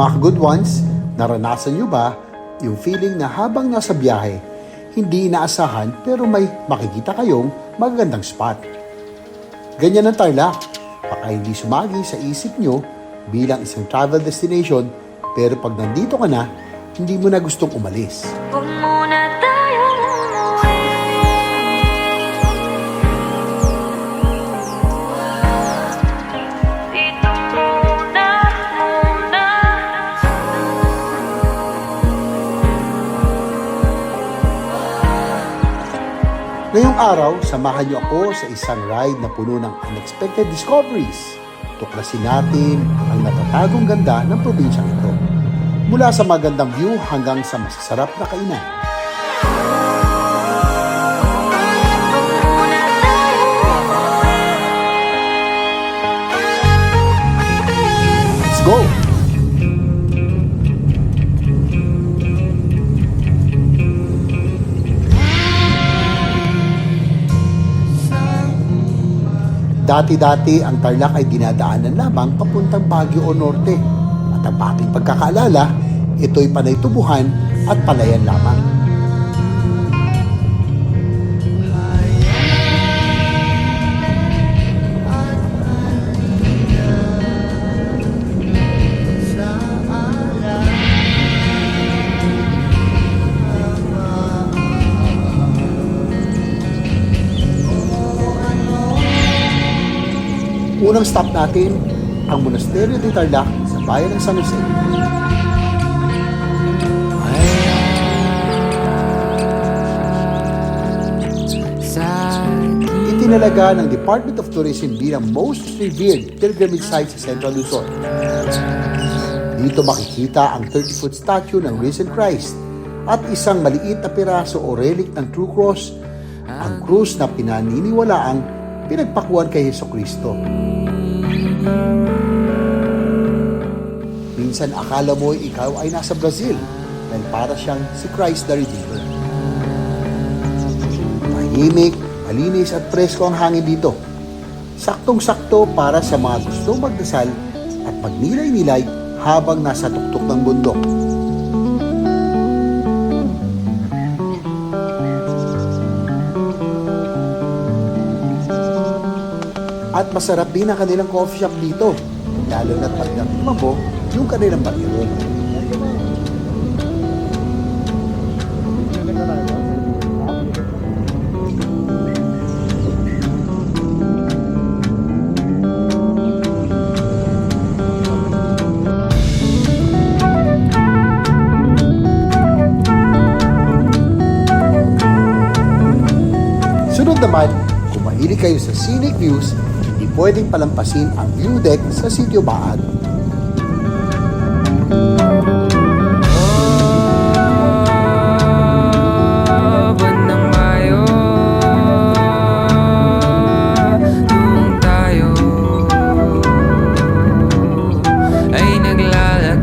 Mga good ones, naranasan nyo ba yung feeling na habang nasa biyahe, hindi inaasahan pero may makikita kayong magagandang spot? Ganyan ang Tarlac. Baka hindi sumagi sa isip nyo bilang isang travel destination pero pag nandito ka na, hindi mo na gustong umalis. Huwag araw, samahan niyo ako sa isang ride na puno ng unexpected discoveries. Tuklasin natin ang natatagong ganda ng probinsyang ito. Mula sa magandang view hanggang sa masasarap na kainan. Dati-dati ang Tarlac ay dinadaanan lamang papuntang Baguio o Norte. At ang aking pagkakaalala, ito'y panay tubuhan at palayan lamang. Unang stop natin, ang Monasterio de Tarlac sa bayan ng San Jose. Itinalaga ng Department of Tourism bilang most revered pilgrimage site sa Central Luzon. Dito makikita ang 30-foot statue ng Risen Christ at isang maliit na piraso o relic ng True Cross, ang krus na pinaniniwalaang pinagpakuan kay Heso Kristo. Minsan akala mo ikaw ay nasa Brazil dahil para siyang si Christ the Redeemer. Tahimik, malinis at presko ang hangin dito. Saktong-sakto para sa mga gustong magdasal at magnilay-nilay habang nasa tuktok ng bundok. At masarap din ang kanilang coffee shop dito. Lalo na pag natikman yung kanilang bagyo. Sunod naman, kung mahilig kayo sa scenic views, hindi pwedeng palampasin ang view deck sa Sitio Baag. Buwan ng Mayo Kung tayo Ay naglalakad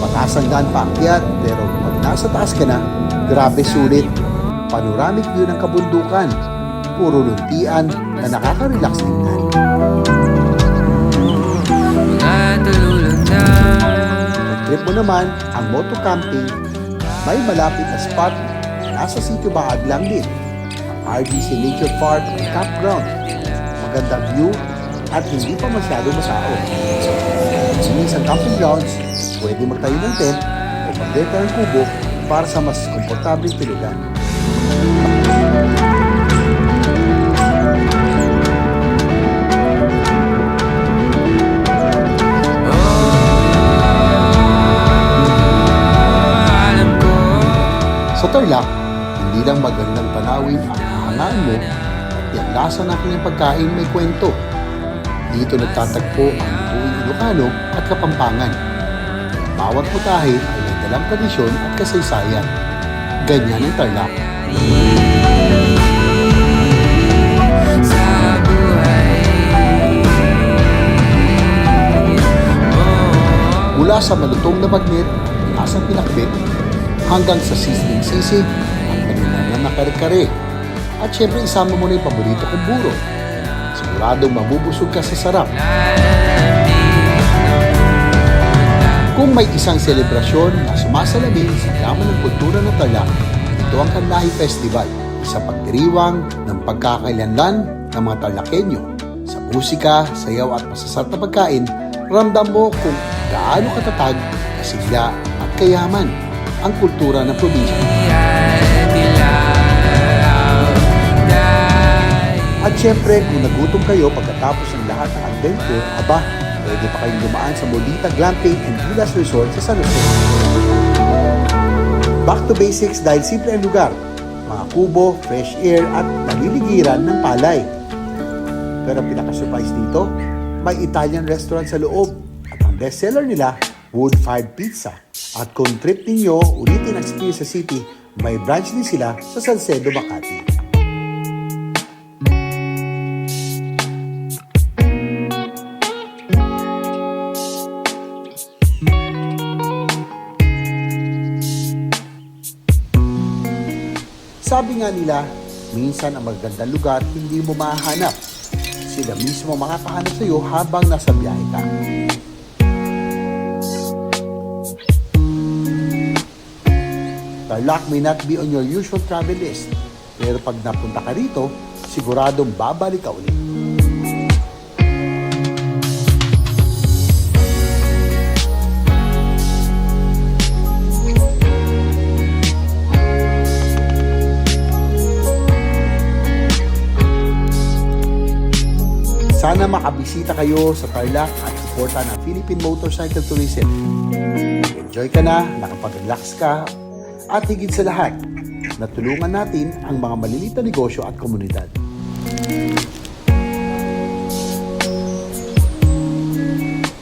Mataas ang daan paakyat, pero pag nasa taas ka na, grabe sulit. Panoramic view ng kabundukan, puro luntian na nakaka-relax tingnan. Trip mo naman ang moto camping, may malapit na spot na nasa sitio Baag lang din. Ang RDC Nature Park at Campground. Magandang view at hindi pa masyado masao. Linis ang camping grounds, pwede magtayo ng tent o magdeta ng kubo para sa mas komportableng tulugan. Ang hahangaan mo yung lasa ng kanyang pagkain may kwento. Dito nagtatagpo ang buong Ilocano at Kapampangan. Bawat putahe ay may dalang tradisyon at kasaysayan. Ganyan ang Tarlac. Mula sa malutong na bagnet, lasang pinakbit, hanggang sa sizzling sisig at malinangan na kare-kare. At syempre isama mo na yung paborito kong buro. Siguradong mabubusog ka sa sarap. Kung may isang selebrasyon na sumasalamin sa yaman ng kultura ng Tarlac, ito ang Kanlahi Festival, isang pagdiriwang ng pagkakailanlan ng mga Tarlakenyo. Sa musika, sayaw at masasarap na pagkain, ramdam mo kung gaano katatag, kasigla at kayaman ang kultura ng probinsya. At syempre, kung nagutom kayo pagkatapos ng lahat ng adventure, aba, pwede pa kayong dumaan sa Molita Glamping and Villas Resort sa San Jose. Back to basics dahil simple ang lugar. Mga kubo, fresh air at naliligiran ng palay. Pero ang pinaka-surprise dito, may Italian restaurant sa loob. At ang bestseller nila, wood-fired pizza. At kung trip ninyo ulitin ang experience sa city, may branch din sila sa Salcedo, Makati. Sabi nga nila, minsan ang magagandang lugar hindi mo mahanap. Sila mismo makakahanap sa iyo habang nasa biyahe ka. Tarlac may not be on your usual travel list, pero pag napunta ka rito, siguradong babalik ka ulit. Sana makabisita kayo sa Tarlac at suporta ng Philippine Motorcycle Tourism. Enjoy ka na, nakapag-relax ka, at higit sa lahat, natulungan natin ang mga maliliit na negosyo at komunidad.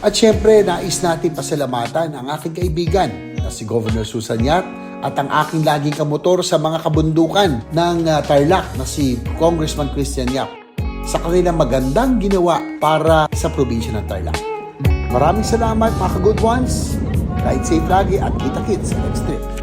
At syempre, nais natin pasalamatan ang aking kaibigan na si Governor Susan Yat at ang aking laging kamotor sa mga kabundukan ng uh, Tarlac na si Congressman Christian Yap sa kanilang magandang ginawa para sa probinsya ng Tarlac. Maraming salamat mga ka-good ones. Ride safe lagi at kita-kits next trip.